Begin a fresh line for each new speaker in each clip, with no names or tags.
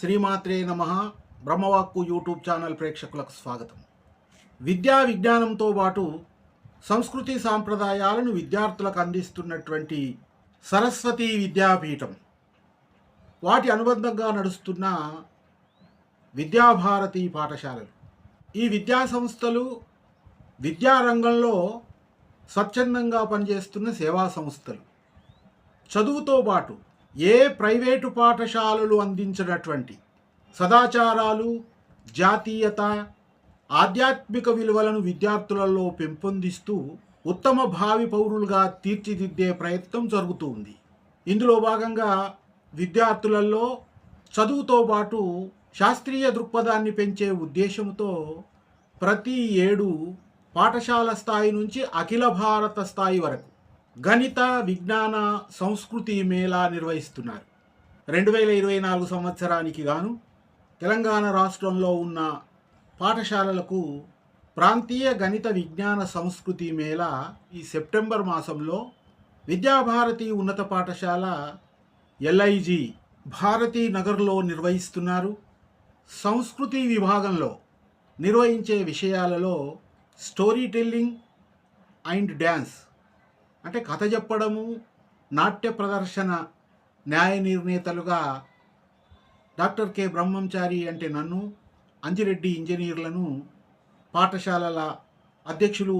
శ్రీమాత్రే నమ. బ్రహ్మవాక్కు YouTube channel ప్రేక్షకులకు స్వాగతం. విద్యా విజ్ఞానంతో పాటు సంస్కృతి సాంప్రదాయాలను విద్యార్థులకు అందిస్తున్నటువంటి సరస్వతి విద్యాపీఠం. వాటి అనుబంధంగా నడుస్తున్న విద్యాభారతి పాఠశాలలు. ఈ విద్యా సంస్థలు విద్యారంగంలో స్వచ్ఛందంగా పనిచేస్తున్న సేవా సంస్థలు. చదువుతో పాటు ఏ ప్రైవేటు పాఠశాలలు అందించినటువంటి సదాచారాలు జాతీయత ఆధ్యాత్మిక విలువలను విద్యార్థులలో పెంపొందిస్తూ ఉత్తమ భావి పౌరులుగా తీర్చిదిద్దే ప్రయత్నం జరుగుతూ ఉంది. ఇందులో భాగంగా విద్యార్థులలో చదువుతో పాటు శాస్త్రీయ దృక్పథాన్ని పెంచే ఉద్దేశంతో ప్రతి ఏడు పాఠశాల స్థాయి నుంచి అఖిల భారత స్థాయి వరకు గణిత విజ్ఞాన సంస్కృతి మేళా నిర్వహిస్తున్నారు. రెండు వేల ఇరవై నాలుగు సంవత్సరానికి గాను తెలంగాణ రాష్ట్రంలో ఉన్న పాఠశాలలకు ప్రాంతీయ గణిత విజ్ఞాన సంస్కృతి మేళా ఈ సెప్టెంబర్ మాసంలో విద్యాభారతి ఉన్నత పాఠశాల ఎల్ఐజి భారతీ నగర్లో నిర్వహిస్తున్నారు. సంస్కృతి విభాగంలో నిర్వహించే విషయాలలో స్టోరీ టెల్లింగ్ అండ్ డ్యాన్స్ అంటే కథ చెప్పడము నాట్య ప్రదర్శన న్యాయ నిర్ణేతలుగా డాక్టర్ కె. బ్రహ్మంచారి అంటే నన్ను అంజిరెడ్డి ఇంజనీర్లను పాఠశాలల అధ్యక్షులు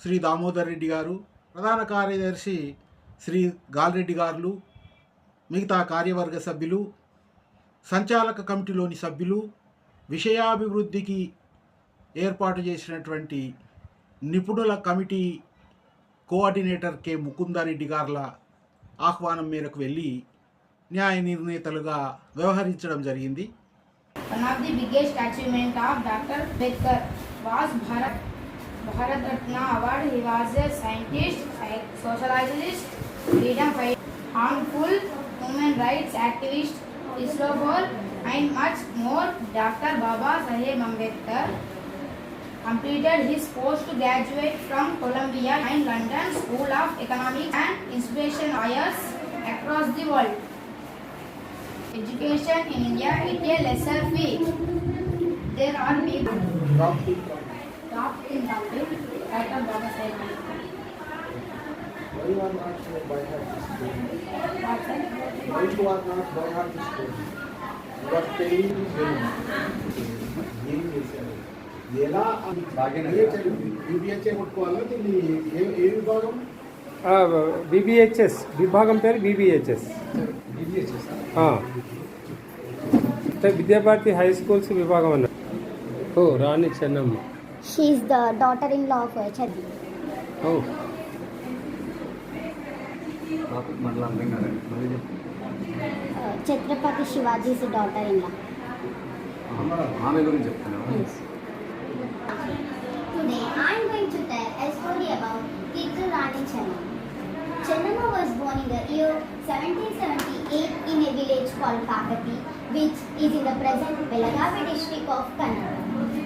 శ్రీ దామోదర్ రెడ్డి గారు ప్రధాన కార్యదర్శి శ్రీ గాల్రెడ్డి గారు మిగతా కార్యవర్గ సభ్యులు సంచాలక కమిటీలోని సభ్యులు విషయాభివృద్ధికి ఏర్పాటు చేసినటువంటి నిపుణుల కమిటీ కోఆర్డినేటర్ కె ముకుందారెడ్డి గార్ల ఆహ్వానం మేరకు వెళ్ళి న్యాయ నిర్ణేతలుగా వ్యవహరించడం జరిగింది
One of the biggest achievement of Dr. Ambedkar was Bharat Bharat Ratna Award. He was a scientist, psych- sociologist, freedom fighter, harmful human rights activist, whistleblower, and much more. Dr. Baba Saheb Ambedkar completed his postgraduate from Columbia and London School of Economics and inspiration hires across the world. Education in India at a lesser fee. There are people top in at.
Why you are not by heart this? Why you are not by heart this is is. ఎలా
బీబీహెచ్ఎస్ విభాగం? పేరు బీబీహెచ్ఎస్ అంటే Vidya Bharati high schools విభాగం అన్న. ఓ Rani Chennamma.
She is the daughter-in-law of uh, Chaddi.
Oh.
Uh, Chhatrapati Shivaji's daughter-in-law.
ఆమె గురించి చెప్తున్నాను.
Today I am going to tell a story about Kittu Rani Chennamma. Was born in the year 1778 in a village called Pakati, which is in the present Belagavi district of Kannada.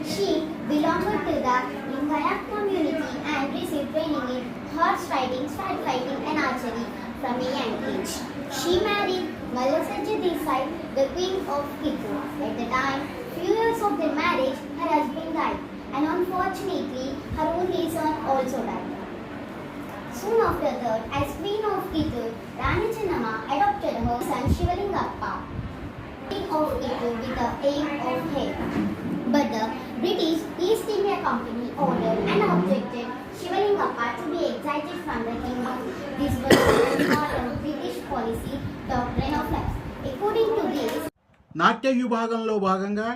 She belonged to the Lingayak community and received training in horse riding, sword fighting and archery from a young age. She married Malasaji Desai, the queen of Kittu. At the time, few years of their marriage, her husband died and unfortunately her only son also died. Soon after that, as queen of Kittur, Rani Chennamma adopted her son Shivalingappa, king of Kittur with the aim of heir. But the British East India Company ordered and objected Shivalingappa to be exiled from the kingdom. This was not a British policy, doctrine of life. According to this,
నాట్య విభాగంలో భాగంగా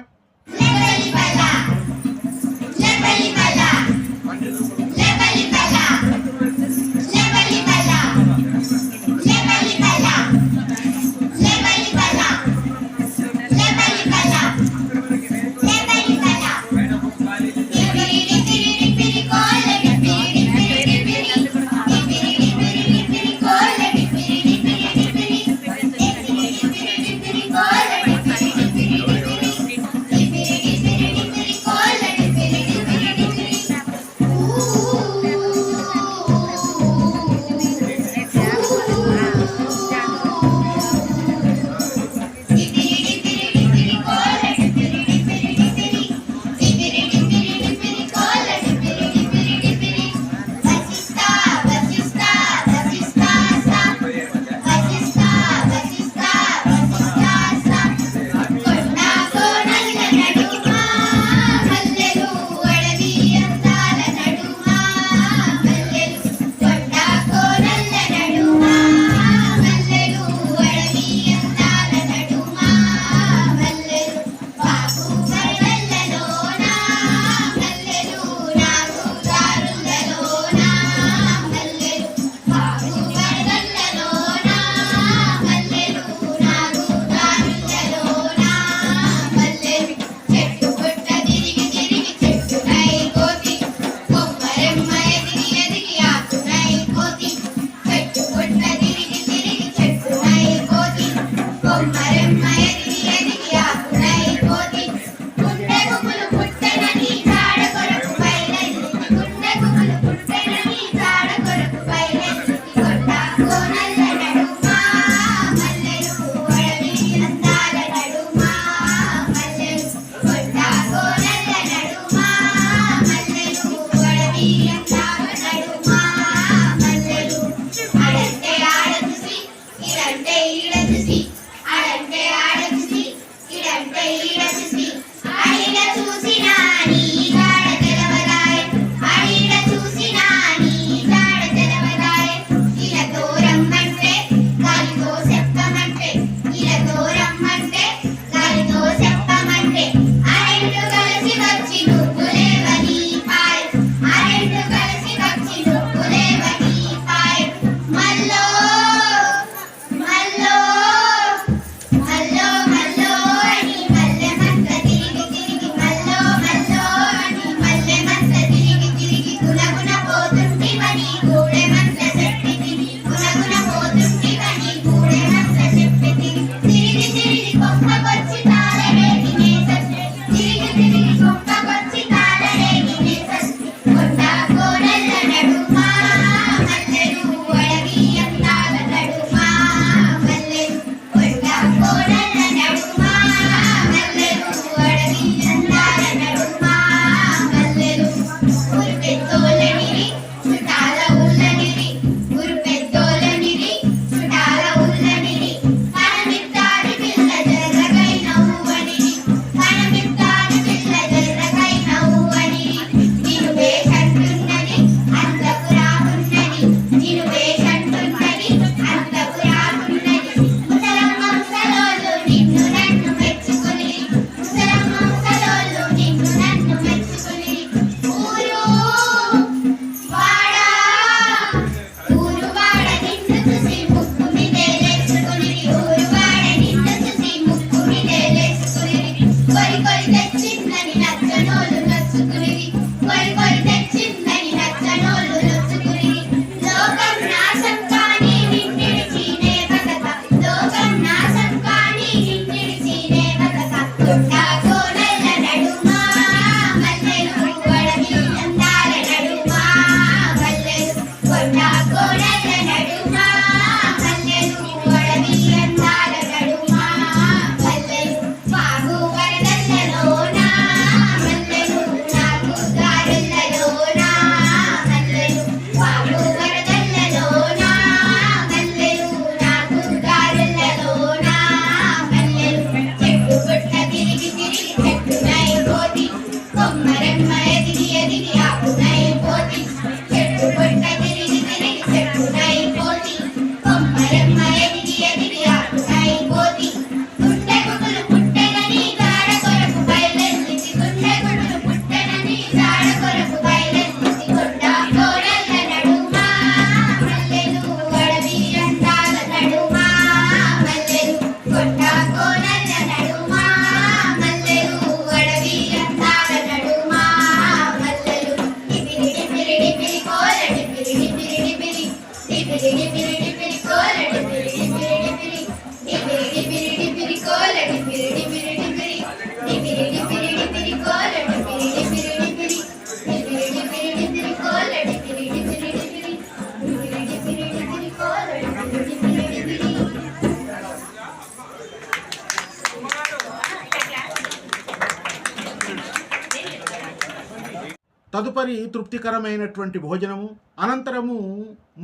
తదుపరి తృప్తికరమైనటువంటి భోజనము అనంతరము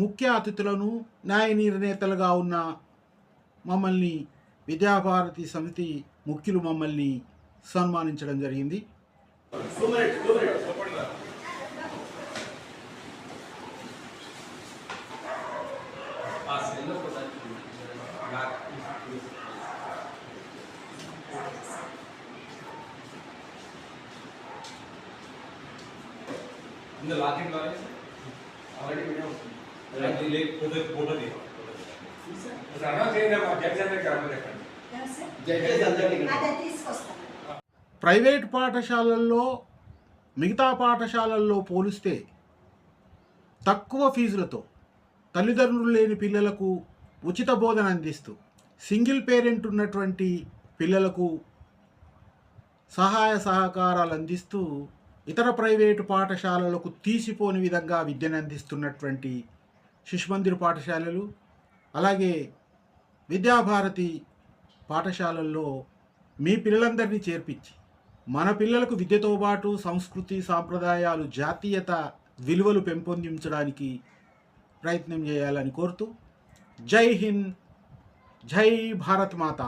ముఖ్య అతిథులను న్యాయ నిర్ణేతలుగా ఉన్న మమ్మల్ని విద్యాభారతి సమితి ముఖ్యులు మమ్మల్ని సన్మానించడం జరిగింది. ప్రైవేట్ పాఠశాలల్లో మిగతా పాఠశాలల్లో పోలిస్తే తక్కువ ఫీజులతో తల్లిదండ్రులు లేని పిల్లలకు ఉచిత బోధన అందిస్తూ సింగిల్ పేరెంట్ ఉన్నటువంటి పిల్లలకు సహాయ సహకారాలు అందిస్తూ ఇతర ప్రైవేటు పాఠశాలలకు తీసిపోని విధంగా విద్యను అందిస్తున్నటువంటి శిశుమందిర్ పాఠశాలలు అలాగే విద్యాభారతి పాఠశాలల్లో మీ పిల్లలందరినీ చేర్పించి మన పిల్లలకు విద్యతో పాటు సంస్కృతి సాంప్రదాయాలు జాతీయత విలువలు పెంపొందించడానికి ప్రయత్నం చేయాలని కోరుతూ జై హింద్ జై భారత్ మాత!